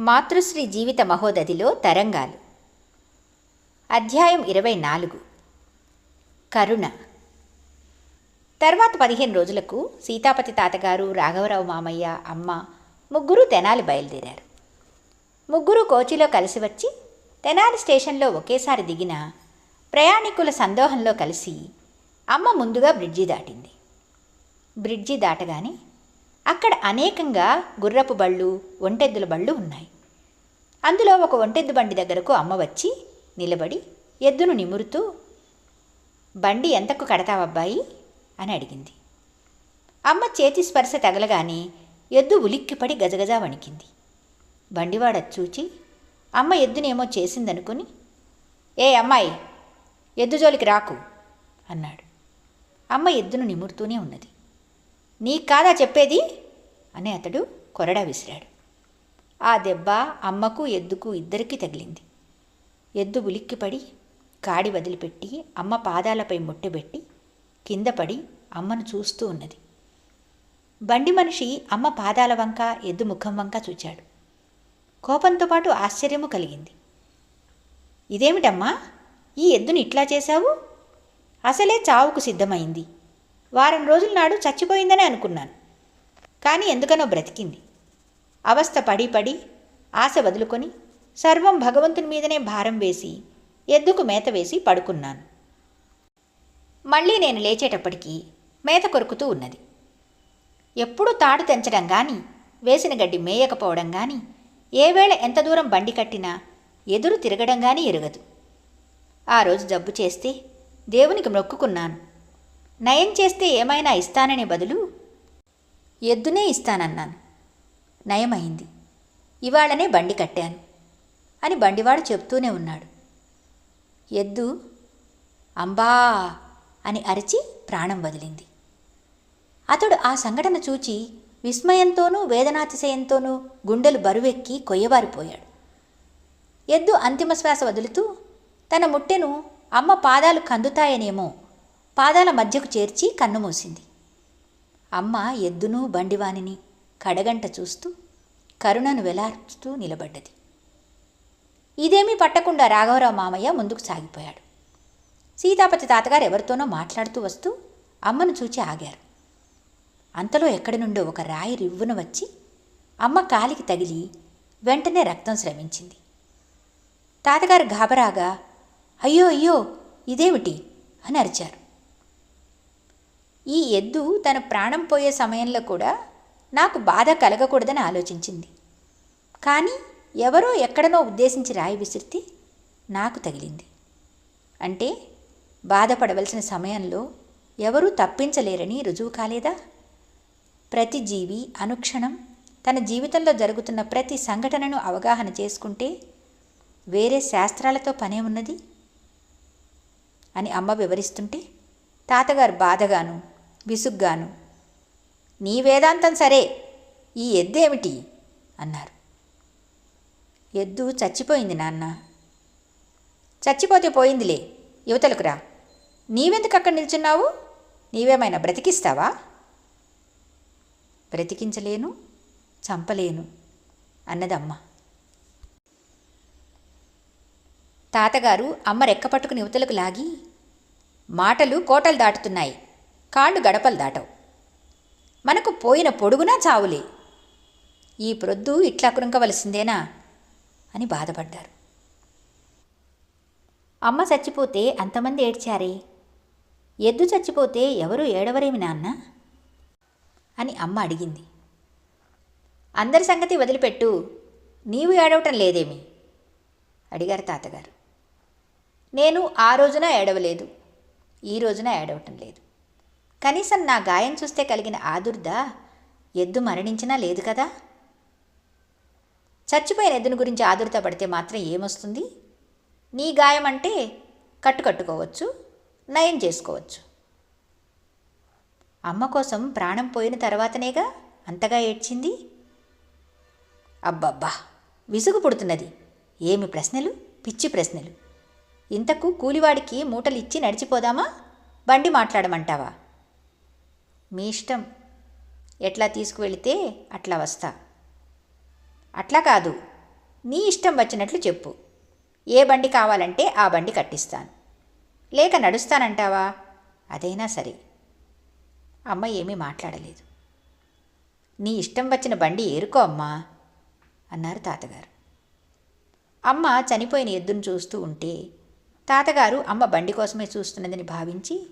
మాతృశ్రీ జీవిత మహోదధిలో తరంగాలు. అధ్యాయం ఇరవై నాలుగు. కరుణ. తర్వాత పదిహేను రోజులకు సీతాపతి తాతగారు రాఘవరావు మామయ్య అమ్మ ముగ్గురు తెనాలి బయలుదేరారు. ముగ్గురు కోచిలో కలిసి వచ్చి తెనాలి స్టేషన్లో ఒకేసారి దిగిన ప్రయాణికుల సందోహంలో కలిసి అమ్మ ముందుగా బ్రిడ్జి దాటింది. బ్రిడ్జి దాటగానే అక్కడ అనేకంగా గుర్రపు బళ్ళు ఒంటెద్దుల బళ్ళు ఉన్నాయి. అందులో ఒక ఒంటెద్దు బండి దగ్గరకు అమ్మ వచ్చి నిలబడి ఎద్దును నిమురుతూ బండి ఎంతకు కడతావబ్బాయి అని అడిగింది. అమ్మ చేతి స్పర్శ తగలగానే ఎద్దు ఉలిక్కిపడి గజగజా వణికింది. బండివాడ చూచి అమ్మ ఎద్దునేమో చేసిందనుకుని ఏ అమ్మాయి ఎద్దు జోలికి రాకు అన్నాడు. అమ్మ ఎద్దును నిమురుతూనే ఉన్నది. నీకు కాదా చెప్పేది? అని అతడు కొరడా విసిరాడు. ఆ దెబ్బ అమ్మకు ఎద్దుకు ఇద్దరికీ తగిలింది. ఎద్దు ఉలిక్కిపడి కాడి వదిలిపెట్టి అమ్మ పాదాలపై ముట్టెబెట్టి కింద పడి అమ్మను చూస్తూ ఉన్నది. బండి మనిషి అమ్మ పాదాల వంక ఎద్దు ముఖం వంక చూచాడు. కోపంతో పాటు ఆశ్చర్యము కలిగింది. ఇదేమిటమ్మా? ఈ ఎద్దుని ఇట్లా చేశావు? అసలే చావుకు సిద్ధమైంది. వారం రోజుల నాడు చచ్చిపోయిందనే అనుకున్నాను. కానీ ఎందుకనో బ్రతికింది. అవస్థ పడి పడి ఆశ వదులుకొని సర్వం భగవంతుని మీదనే భారం వేసి ఎద్దుకు మేత వేసి పడుకున్నాను. మళ్ళీ నేను లేచేటప్పటికీ మేత కొరుకుతూ ఉన్నది. ఎప్పుడూ తాడు తెంచడం కానీ వేసిన గడ్డి మేయకపోవడం కానీ ఏ వేళ ఎంత దూరం బండి కట్టినా ఎదురు తిరగడం కానీ ఎరగదు. ఆ రోజు జబ్బు చేస్తే దేవునికి మొక్కుకున్నాను. నయం చేస్తే ఏమైనా ఇస్తాననే బదులు ఎద్దునే ఇస్తానన్నాను. నయమైంది. ఇవాళనే బండి కట్టాను అని బండివాడు చెప్తూనే ఉన్నాడు. ఎద్దు అంబా అని అరిచి ప్రాణం వదిలింది. అతడు ఆ సంఘటన చూచి విస్మయంతోనూ వేదనాతిశయంతోనూ గుండెలు బరువెక్కి కొయ్యబారిపోయాడు. ఎద్దు అంతిమ శ్వాస వదులుతూ తన ముట్టెను అమ్మ పాదాలు కందుతాయనేమో పాదాల మధ్యకు చేర్చి కన్నుమూసింది అమ్మ ఎద్దును బండివానిని కడగంట చూస్తూ కరుణను వెలార్చుతూ నిలబడ్డది. ఇదేమీ పట్టకుండా రాఘవరావు మామయ్య ముందుకు సాగిపోయాడు. సీతాపతి తాతగారు ఎవరితోనో మాట్లాడుతూ వస్తూ అమ్మను చూచి ఆగారు. అంతలో ఎక్కడి నుండో ఒక రాయి రివ్వున వచ్చి అమ్మ కాలికి తగిలి వెంటనే రక్తం స్రవించింది. తాతగారు గాబరాగా అయ్యో అయ్యో ఇదేమిటి? అని అరిచారు. ఈ ఎద్దు తన ప్రాణం పోయే సమయంలో కూడా నాకు బాధ కలగకూడదని ఆలోచించింది. కానీ ఎవరో ఎక్కడనో ఉద్దేశించి రాయి విసిరితే నాకు తగిలింది. అంటే బాధపడవలసిన సమయంలో ఎవరూ తప్పించలేరని రుజువు కాలేదా? ప్రతి జీవి అనుక్షణం తన జీవితంలో జరుగుతున్న ప్రతి సంఘటనను అవగాహన చేసుకుంటే వేరే శాస్త్రాలతో పనే ఉన్నది? అని అమ్మ వివరిస్తుంటే తాతగారు బాధగాను విసుగ్గాను. నీ వేదాంతం సరే ఈ ఎద్దేమిటి? అన్నారు. ఎద్దు చచ్చిపోయింది నాన్న. చచ్చిపోతే పోయిందిలే యువతలకు రా. నీవెందుకు అక్కడ నిల్చున్నావు? నీవేమైనా బ్రతికిస్తావా? బ్రతికించలేను చంపలేను అన్నదమ్మ. తాతగారు అమ్మ రెక్క పట్టుకుని యువతలకు లాగి మాటలు కోటలు దాటుతున్నాయి. కాళ్ళు గడపలు దాటవు. మనకు పోయిన పొడుగునా చావులే. ఈ ప్రొద్దు ఇట్లా కృంకవలసిందేనా అని బాధపడ్డారు. అమ్మ చచ్చిపోతే అంతమంది ఏడ్చారే? ఎద్దు చచ్చిపోతే ఎవరు ఏడవరేమి నాన్న? అని అమ్మ అడిగింది. అందరి సంగతి వదిలిపెట్టు నీవు ఏడవటం లేదేమి? అడిగారు తాతగారు. నేను ఆ రోజున ఏడవలేదు ఈ రోజున ఏడవటం లేదు. కనీసం నా గాయం చూస్తే కలిగిన ఆదుర్ద ఎద్దు మరణించినా లేదు కదా? చచ్చిపోయిన ఎద్దుని గురించి ఆదుర్త పడితే మాత్రం ఏమొస్తుంది? నీ గాయం అంటే కట్టుకట్టుకోవచ్చు నయం చేసుకోవచ్చు. అమ్మ కోసం ప్రాణం పోయిన తర్వాతనేగా అంతగా ఏడ్చింది? అబ్బబ్బా! విసుగు పుడుతున్నది. ఏమి ప్రశ్నలు? పిచ్చి ప్రశ్నలు. ఇంతకు కూలివాడికి మూటలు ఇచ్చి నడిచిపోదామా? బండి మాట్లాడమంటావా? మీ ఇష్టం. ఎట్లా తీసుకువెళితే అట్లా వస్తా. అట్లా కాదు. నీ ఇష్టం వచ్చినట్లు చెప్పు. ఏ బండి కావాలంటే ఆ బండి కట్టిస్తాను. లేక నడుస్తానంటావా? అదైనా సరే. అమ్మ ఏమీ మాట్లాడలేదు. నీ ఇష్టం వచ్చిన బండి ఏరుకో అమ్మా అన్నారు తాతగారు. అమ్మ చనిపోయిన ఎద్దును చూస్తూ ఉంటే తాతగారు అమ్మ బండి కోసమే చూస్తున్నదని భావించి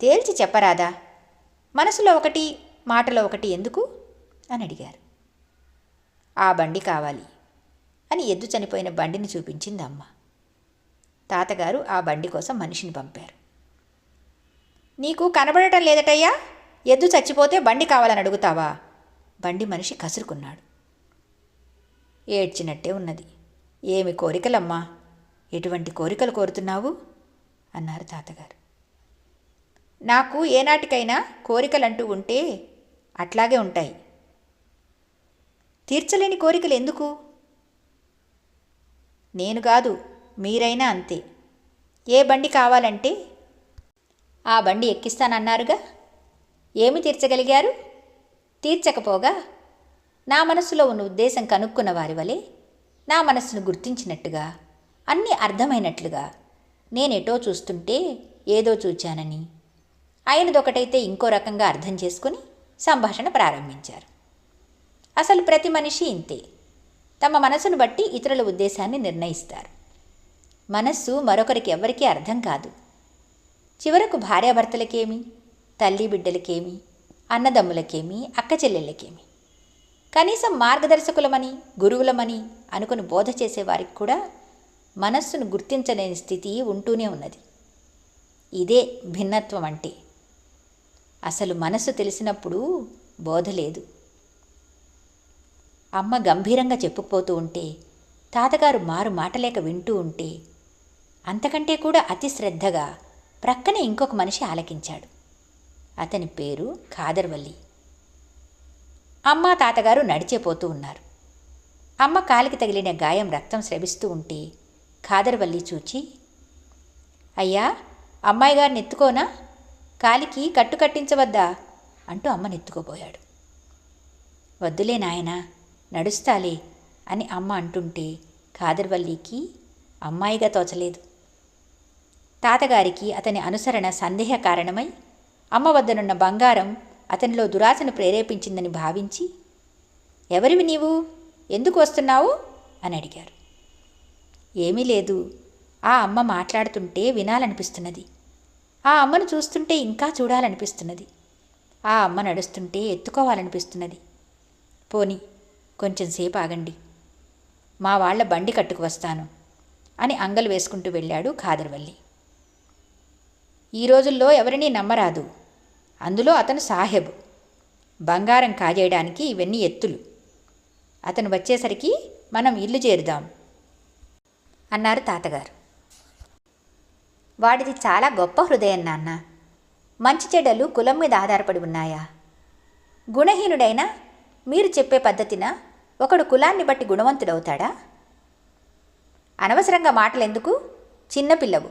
తేల్చి చెప్పరాదా? మనసులో ఒకటి మాటలో ఒకటి ఎందుకు? అని అడిగారు. ఆ బండి కావాలి అని ఎద్దు చనిపోయిన బండిని చూపించింది అమ్మ తాతగారు ఆ బండి కోసం మనిషిని పంపారు. నీకు కనబడటం లేదటయ్యా? ఎద్దు చచ్చిపోతే బండి కావాలని అడుగుతావా? బండి మనిషి కసురుకున్నాడు. ఏడ్చినట్టే ఉన్నది. ఏమి కోరికలమ్మా? ఎటువంటి కోరికలు కోరుతున్నావు? అన్నారు తాతగారు. నాకు ఏనాటికైనా కోరికలంటూ ఉంటే అట్లాగే ఉంటాయి. తీర్చలేని కోరికలు ఎందుకు? నేను కాదు మీరైనా అంతే. ఏ బండి కావాలంటే ఆ బండి ఎక్కిస్తానన్నారుగా? ఏమి తీర్చగలిగారు? తీర్చకపోగా నా మనసులో ఉన్న ఉద్దేశం కనుక్కున్న వారి వలె నా మనస్సును గుర్తించినట్టుగా అన్నీ అర్థమైనట్లుగా నేనెటో చూస్తుంటే ఏదో చూచానని. ఆయనదొకటైతే ఇంకో రకంగా అర్థం చేసుకుని సంభాషణ ప్రారంభించారు. అసలు ప్రతి మనిషి ఇంతే. తమ మనసును బట్టి ఇతరుల ఉద్దేశాన్ని నిర్ణయిస్తారు. మనస్సు మరొకరికి ఎవ్వరికీ అర్థం కాదు. చివరకు భార్యాభర్తలకేమి తల్లి బిడ్డలకేమి అన్నదమ్ములకేమి అక్క చెల్లెళ్ళకేమి. కనీసం మార్గదర్శకులమని గురువులమని అనుకుని బోధ చేసేవారికి కూడా మనస్సును గుర్తించలేని స్థితి ఉంటూనే ఉన్నది. ఇదే భిన్నత్వం అంటే. అసలు మనసు తెలిసినప్పుడు బోధ లేదు. అమ్మ గంభీరంగా చెప్పుకుపోతూ ఉంటే తాతగారు మారు మాటలేక వింటూ ఉంటే అంతకంటే కూడా అతి శ్రద్ధగా ప్రక్కనే ఇంకొక మనిషి ఆలకించాడు. అతని పేరు ఖాదర్వల్లి. అమ్మ తాతగారు నడిచేపోతూ ఉన్నారు. అమ్మ కాలికి తగిలిన గాయం రక్తం స్రవిస్తూ ఉంటే ఖాదర్వల్లి చూచి అయ్యా అమ్మాయి గారిని ఎత్తుకోనా? కాలికి కట్టు కట్టించవద్దా? అంటూ అమ్మని నెత్తుకోబోయాడు వద్దులే నాయనా నడుస్తాలే అని అమ్మ అంటుంటే ఖాదర్వల్లికి అమ్మాయిగా తోచలేదు. తాతగారికి అతని అనుసరణ సందేహ కారణమై అమ్మ వద్దనున్న బంగారం అతనిలో దురాశను ప్రేరేపించిందని భావించి ఎవరివి నీవు? ఎందుకు వస్తున్నావు? అని అడిగారు. ఏమీ లేదు. ఆ అమ్మ మాట్లాడుతుంటే వినాలనిపిస్తున్నది. ఆ అమ్మను చూస్తుంటే ఇంకా చూడాలనిపిస్తున్నది. ఆ అమ్మ నడుస్తుంటే ఎత్తుకోవాలనిపిస్తున్నది. పోని కొంచెం సేపు ఆగండి మా వాళ్ళ బండి కట్టుకు వస్తాను అని అంగలు వేసుకుంటూ వెళ్ళాడు ఖాదర్వల్లి. ఈ రోజుల్లో ఎవరినీ నమ్మరాదు. అందులో అతను సాహెబ్. బంగారం కాజేయడానికి ఇవన్నీ ఎత్తులు. అతను వచ్చేసరికి మనం ఇల్లు చేరుదాం అన్నారు తాతగారు. వాడిది చాలా గొప్ప హృదయం నాన్న. మంచి చెడ్డలు కులం మీద ఆధారపడి ఉన్నాయా? గుణహీనుడైనా మీరు చెప్పే పద్ధతిన ఒకడు కులాన్ని బట్టి గుణవంతుడవుతాడా? అనవసరంగా మాటలెందుకు? చిన్నపిల్లవు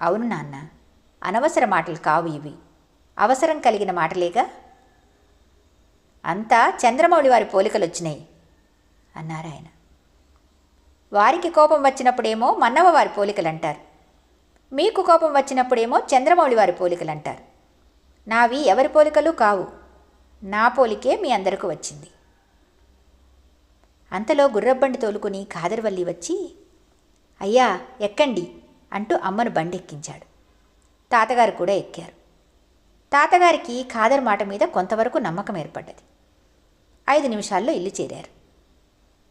అవును నాన్న. అనవసర మాటలు కావు ఇవి. అవసరం కలిగిన మాటలేగా? అంతా చంద్రమౌళి వారి పోలికలు వచ్చినాయి అన్నారు వారికి కోపం వచ్చినప్పుడేమో మన్నవ వారి పోలికలు అంటారు మీకు కోపం వచ్చినప్పుడేమో చంద్రమౌళి వారి పోలికలు అంటారు నావి ఎవరి పోలికలు కావు. నా పోలికే మీ అందరకు వచ్చింది. అంతలో గుర్రబండి తోలుకుని ఖాదర్వల్లి వచ్చి అయ్యా ఎక్కండి అంటూ అమ్మను బండి ఎక్కించాడు తాతగారు కూడా ఎక్కారు. తాతగారికి ఖాదర్ మాట మీద కొంతవరకు నమ్మకం ఏర్పడ్డది. ఐదు నిమిషాల్లో ఇల్లు చేరారు.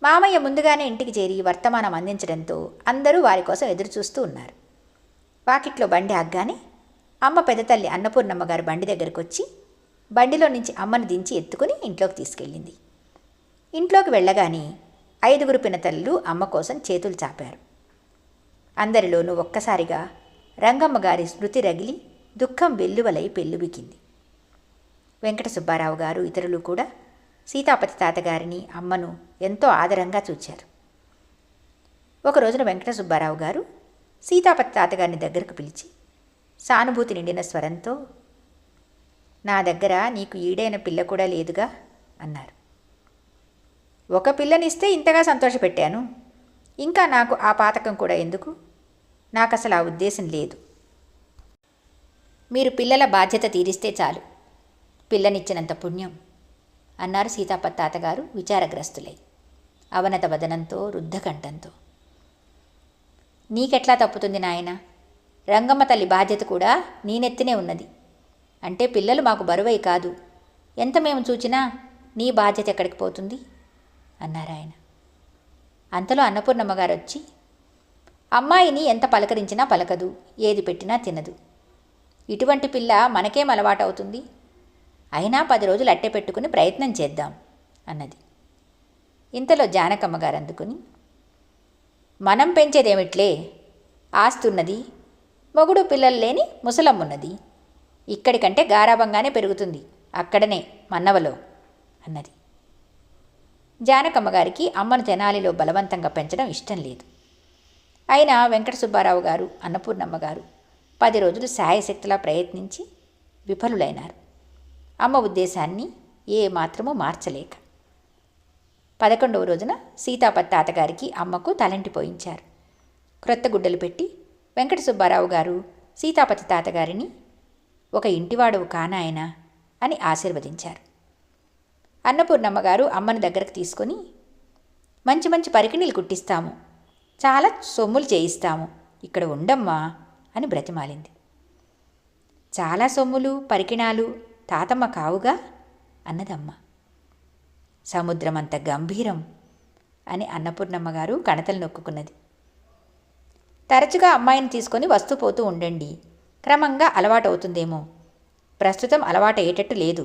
మామయ్య ముందుగానే ఇంటికి చేరి వర్తమానం అందించడంతో అందరూ వారి కోసం ఎదురుచూస్తూ ఉన్నారు. వాకిట్లో బండి ఆగ్గానే అమ్మ పెద్దతల్లి అన్నపూర్ణమ్మ గారు బండి దగ్గరకు వచ్చి బండిలో నుంచి అమ్మను దించి ఎత్తుకుని ఇంట్లోకి తీసుకెళ్ళింది. ఇంట్లోకి వెళ్ళగానే ఐదుగురు పినతల్లు అమ్మ కోసం చేతులు చాపారు. అందరిలోనూ ఒక్కసారిగా రంగమ్మ గారి స్మృతి రగిలి దుఃఖం వెల్లువలై పెళ్ళుబికింది వెంకట సుబ్బారావు గారు ఇతరులు కూడా సీతాపతి తాతగారిని అమ్మను ఎంతో ఆదరంగా చూచారు. ఒక రోజున వెంకట సుబ్బారావు గారు సీతాపతి తాతగారిని దగ్గరకు పిలిచి సానుభూతి నిండిన స్వరంతో నా దగ్గర నీకు ఈడైన పిల్ల కూడా లేదుగా అన్నారు. ఒక పిల్లనిస్తే ఇంతగా సంతోషపెట్టాను. ఇంకా నాకు ఆ పాతకం కూడా ఎందుకు? నాకు అసలు ఆ ఉద్దేశం లేదు. మీరు పిల్లల బాధ్యత తీరిస్తే చాలు. పిల్లనిచ్చినంత పుణ్యం అన్నారు సీతాపతి తాతగారు విచారగ్రస్తులై అవనత వదనంతో రుద్ధకంఠంతో. నీకెట్లా తప్పుతుంది నాయన? రంగమ్మ తల్లి బాధ్యత కూడా నీనెత్తినే ఉన్నది. అంటే పిల్లలు మాకు బరువై కాదు. ఎంత మేము చూచినా నీ బాధ్యత ఎక్కడికి పోతుంది? అన్నారు ఆయన అంతలో అన్నపూర్ణమ్మ గారు వచ్చి అమ్మాయిని ఎంత పలకరించినా పలకదు ఏది పెట్టినా తినదు. ఇటువంటి పిల్ల మనకేం అలవాటవుతుంది? అయినా పది రోజులు అట్టే పెట్టుకుని ప్రయత్నం చేద్దాం అన్నది. ఇంతలో జానకమ్మ గారు అందుకుని మనం పెంచేదేమిట్లే? ఆస్తున్నది మొగుడు పిల్లలు లేని ముసలమ్మున్నది. ఇక్కడికంటే గారాభంగానే పెరుగుతుంది. అక్కడనే మన్నవలో అన్నది. జానకమ్మ గారికి అమ్మను తెనాలిలో బలవంతంగా పెంచడం ఇష్టం లేదు. అయినా వెంకట సుబ్బారావు గారు అన్నపూర్ణమ్మ గారు పది రోజులు సాయశక్తిలా ప్రయత్నించి విఫలులైనారు. అమ్మ ఉద్దేశాన్ని ఏ మాత్రమూ మార్చలేక పదకొండవ రోజున సీతాపత్ తాతగారికి అమ్మకు తలంటి పోయించారు. క్రొత్త గుడ్డలు పెట్టి వెంకట సుబ్బారావు గారు సీతాపతి తాతగారిని ఒక ఇంటివాడవు కానాయన అని ఆశీర్వదించారు. అన్నపూర్ణమ్మ గారు అమ్మను దగ్గరకు తీసుకొని మంచి మంచి పరికిణీలు కుట్టిస్తాము. చాలా సొమ్ములు చేయిస్తాము. ఇక్కడ ఉండమ్మా అని బ్రతిమాలింది. చాలా సొమ్ములు పరికిణాలు తాతమ్మ కావుగా అన్నదమ్మ. సముద్రమంత గంభీరం అని అన్నపూర్ణమ్మ గారు కణతలు నొక్కుకున్నది. తరచుగా అమ్మాయిని తీసుకొని వస్తూ పోతూ ఉండండి. క్రమంగా అలవాటవుతుందేమో. ప్రస్తుతం అలవాటయ్యేటట్టు లేదు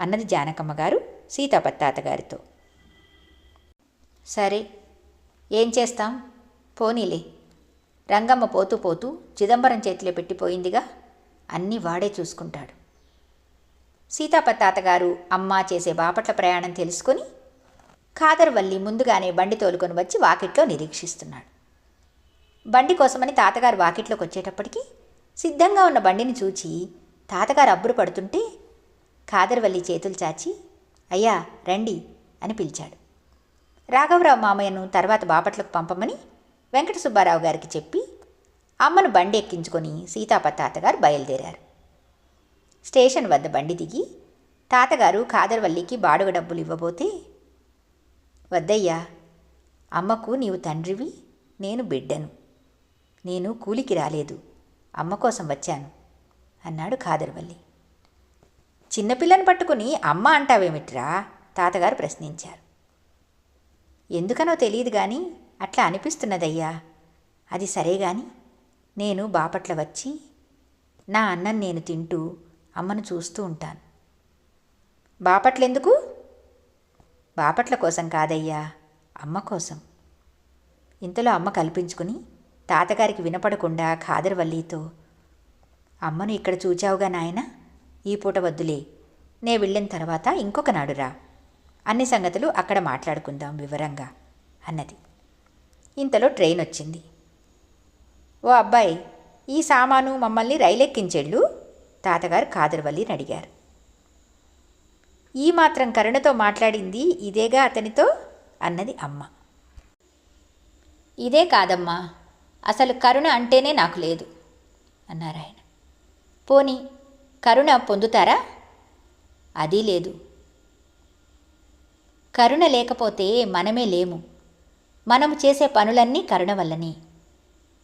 అన్నది జానకమ్మ గారు సీతాపత్తాత గారితో సరే ఏం చేస్తాం? పోనీలే. రంగమ్మ పోతూ పోతూ చిదంబరం చేతిలో పెట్టిపోయిందిగా అన్నీ వాడే చూసుకుంటాడు. సీతాపత్తాతగారు అమ్మ చేసే బాపట్ల ప్రయాణం తెలుసుకొని ఖాదర్వల్లి ముందుగానే బండి తోలుకొని వచ్చి వాకిట్లో నిరీక్షిస్తున్నాడు. బండి కోసమని తాతగారు వాకిట్లోకి వచ్చేటప్పటికి సిద్ధంగా ఉన్న బండిని చూచి తాతగారు అబ్బురు పడుతుంటే ఖాదర్వల్లి చేతులు చాచి అయ్యా రండి అని పిలిచాడు. రాఘవరావు మామయ్యను తర్వాత బాపట్లకు పంపమని వెంకట సుబ్బారావు గారికి చెప్పి అమ్మను బండి ఎక్కించుకొని సీతాపత్ తాతగారు బయలుదేరారు. స్టేషన్ వద్ద బండి దిగి తాతగారు ఖాదర్వల్లికి బాడుగ డబ్బులు ఇవ్వబోతే వద్దయ్యా అమ్మకు నీవు తండ్రివి నేను బిడ్డను. నేను కూలికి రాలేదు అమ్మ కోసం వచ్చాను అన్నాడు ఖాదర్వల్లి చిన్నపిల్లని పట్టుకుని అమ్మ అంటావేమిట్రా? తాతగారు ప్రశ్నించారు. ఎందుకనో తెలియదు కానీ అట్లా అనిపిస్తున్నదయ్యా. అది సరే గాని నేను బాపట్ల వచ్చి నా అన్నం నేను తింటూ అమ్మను చూస్తూ ఉంటాను. బాపట్లెందుకు? బాపట్ల కోసం కాదయ్యా అమ్మ కోసం. ఇంతలో అమ్మ కల్పించుకుని తాతగారికి వినపడకుండా ఖాదర్వల్లితో అమ్మను ఇక్కడ చూచావుగా నాయన ఈ పూట వద్దులే నే వెళ్ళిన తర్వాత ఇంకొక నాడురా అన్ని సంగతులు అక్కడ మాట్లాడుకుందాం వివరంగా అన్నది. ఇంతలో ట్రైన్ వచ్చింది ఓ అబ్బాయి ఈ సామాను మమ్మల్ని రైలెక్కించెళ్ళు? తాతగారు కాదరవల్లిని అడిగారు ఈ మాత్రం కరుణతో మాట్లాడింది ఇదేగా అతనితో? అన్నది అమ్మ. ఇదే కాదమ్మా అసలు కరుణ అంటేనే నాకు లేదు అన్నారు ఆయన. పోని కరుణ పొందుతారా? అది లేదు. కరుణ లేకపోతే మనమే లేము. మనము చేసే పనులన్నీ కరుణ వల్లనే.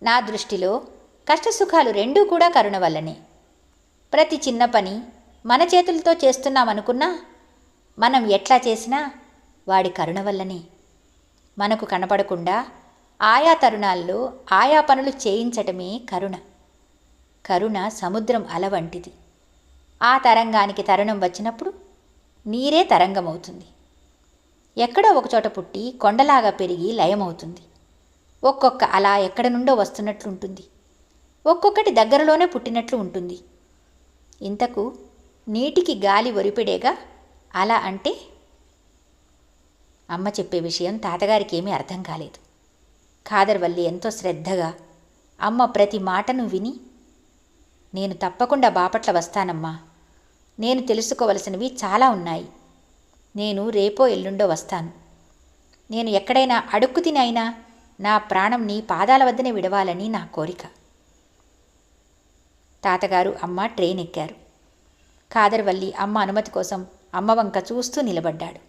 నా దృష్టిలో కష్టసుఖాలు రెండూ కూడా కరుణ వల్లనే. ప్రతి చిన్న పని మన చేతులతో చేస్తున్నామనుకున్నా మనం ఎట్లా చేసినా వాడి కరుణ వల్లనే. మనకు కనపడకుండా ఆయా తరుణాల్లో ఆయా పనులు చేయించటమే కరుణ. కరుణ సముద్రం అల వంటిది. ఆ తరంగానికి తరుణం వచ్చినప్పుడు నీరే తరంగమవుతుంది. ఎక్కడో ఒకచోట పుట్టి కొండలాగా పెరిగి లయమవుతుంది. ఒక్కొక్క అలా ఎక్కడ నుండో వస్తున్నట్లుంటుంది. ఒక్కొక్కటి దగ్గరలోనే పుట్టినట్లు ఉంటుంది. ఇంతకు నీటికి గాలి ఒరిపిడేగా? అలా అంటే? అమ్మ చెప్పే విషయం తాతగారికి ఏమీ అర్థం కాలేదు. కాదర్వల్లి ఎంతో శ్రద్ధగా అమ్మ ప్రతి మాటను విని నేను తప్పకుండా బాపట్ల వస్తానమ్మా. నేను తెలుసుకోవలసినవి చాలా ఉన్నాయి. నేను రేపో ఎల్లుండో వస్తాను. నేను ఎక్కడైనా అడుక్కు తినైనా నా ప్రాణం నీ పాదాల వద్దనే విడవాలని నా కోరిక. తాతగారు అమ్మ ట్రైన్ ఎక్కారు కాదర్వల్లి అమ్మ అనుమతి కోసం అమ్మ వంక చూస్తూ నిలబడ్డాడు.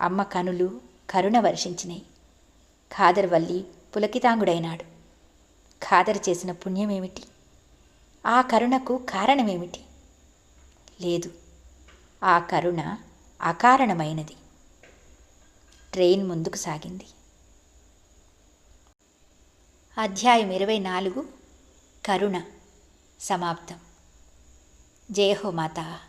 అమ్మ కనులు కరుణ వర్షించినాయి ఖాదర్వల్లి పులకితాంగుడైనాడు. ఖాదర్ చేసిన పుణ్యమేమిటి? ఆ కరుణకు కారణమేమిటి? లేదు ఆ కరుణ అకారణమైనది. ట్రైన్ ముందుకు సాగింది. అధ్యాయం ఇరవై నాలుగు కరుణ. సమాప్తం. జయ హో మాతా.